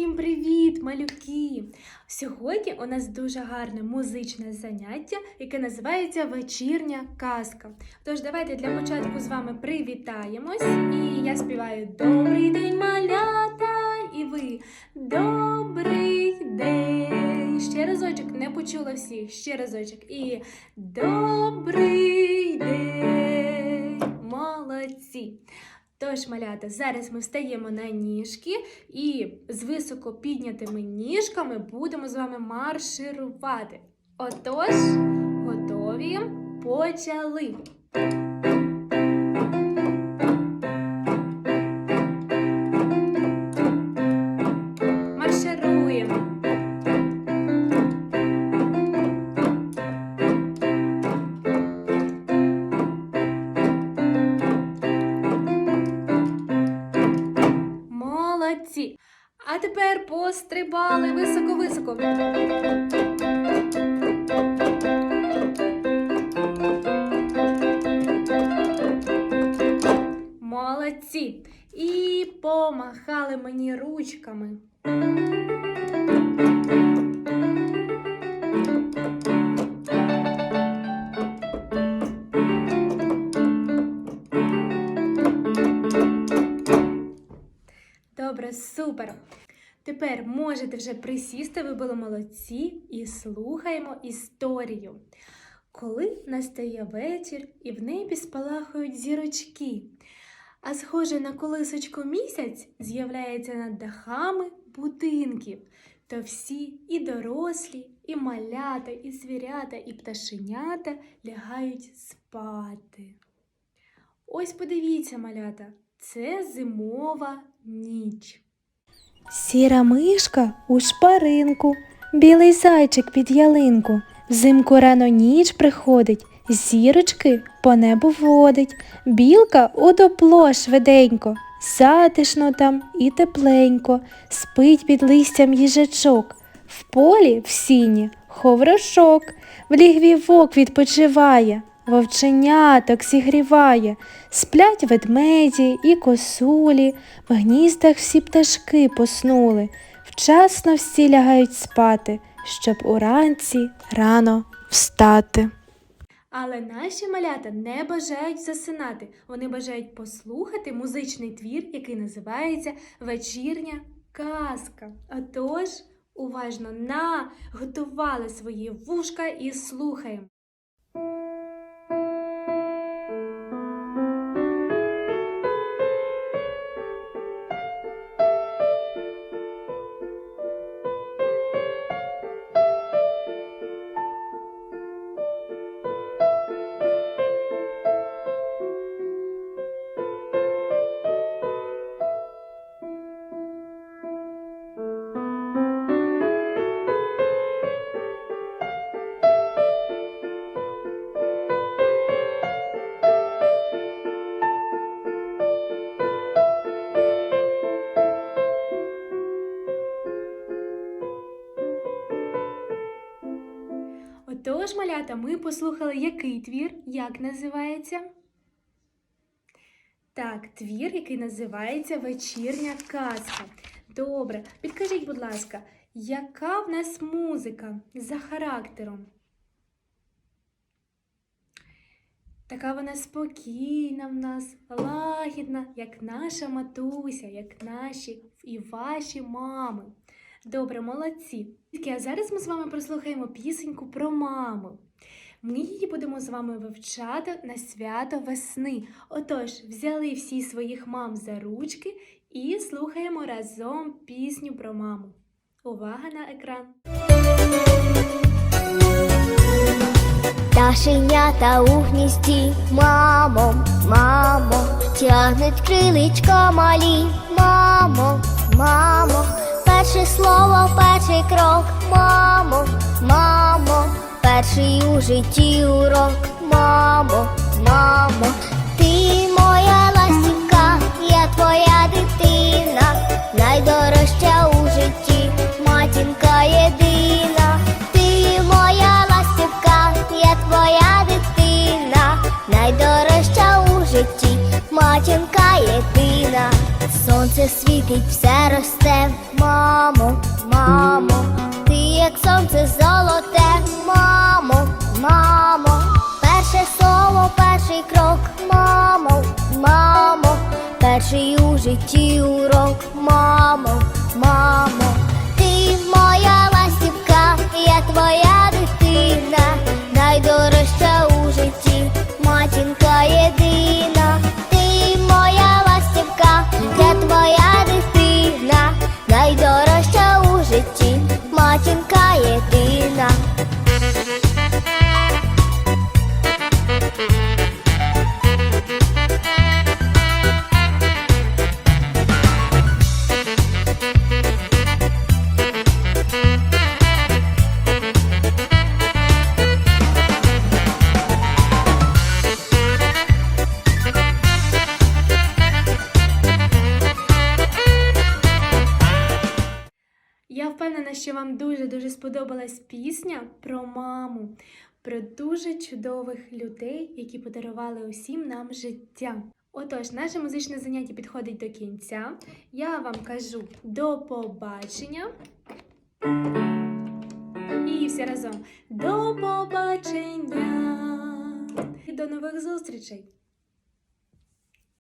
Усім привіт, малюки! Сьогодні у нас дуже гарне музичне заняття, яке називається Вечірня казка. Тож давайте для початку з вами привітаємось. І я співаю Добрий день, малята! І ви добрий день! Ще разочок не почула всіх. Ще разочок. І добрий день! Молодці! Тож, малята, зараз ми встаємо на ніжки і з високо піднятими ніжками будемо з вами марширувати. Отож, готові? Почали! А тепер пострибали високо-високо. Молодці! І помахали мені ручками. Супер. Тепер можете вже присісти, ви були молодці, і слухаємо історію. Коли настає вечір і в небі спалахують зірочки, а схоже на колисочку місяць з'являється над дахами будинків, то всі і дорослі, і малята, і звірята, і пташенята лягають спати. Ось подивіться, малята, це зимова ніч. Сіра мишка у шпаринку, білий зайчик під ялинку. Взимку рано ніч приходить, зірочки по небу водить, білка у допло швиденько, затишно там і тепленько, спить під листям їжачок, в полі в сіні ховрошок, в лігві вовк відпочиває, вовченяток зігріває, сплять ведмеді і косулі, в гніздах всі пташки поснули, вчасно всі лягають спати, щоб уранці рано встати. Але наші малята не бажають засинати. Вони бажають послухати музичний твір, який називається Вечірня казка. Отож, уважно наготували свої вушка і слухаємо. Отож, малята, ми послухали, який твір, як називається? Так, твір, який називається Вечірня казка. Добре, підкажіть, будь ласка, яка в нас музика за характером? Така вона спокійна в нас, лагідна, як наша матуся, як наші і ваші мами. Добре, молодці. А зараз ми з вами прослухаємо пісеньку про маму. Ми її будемо з вами вивчати на свято весни. Отож, взяли всі своїх мам за ручки і слухаємо разом пісню про маму. Увага на екран! Пташенята у гнізді, мамо, мамо, тягнуть криличка малі, мамо, мамо, перше слово, перший крок, мамо, мамо, перший у житті урок, мамо, мамо, ти моя ластівка, я твоя дитина, найдорожча у житті, матінка єдина, ти моя ластівка, я твоя дитина, найдорожча у житті, матінка єдина. сонце світить, все сонце золоте, мамо, мамо, перше слово, перший крок, мамо, мамо, перший у житті урок, мамо, мамо, впевнена, що вам дуже-дуже сподобалась пісня про маму, про дуже чудових людей, які подарували усім нам життя. Отож, наше музичне заняття підходить до кінця. Я вам кажу до побачення. І всі разом до побачення і до нових зустрічей!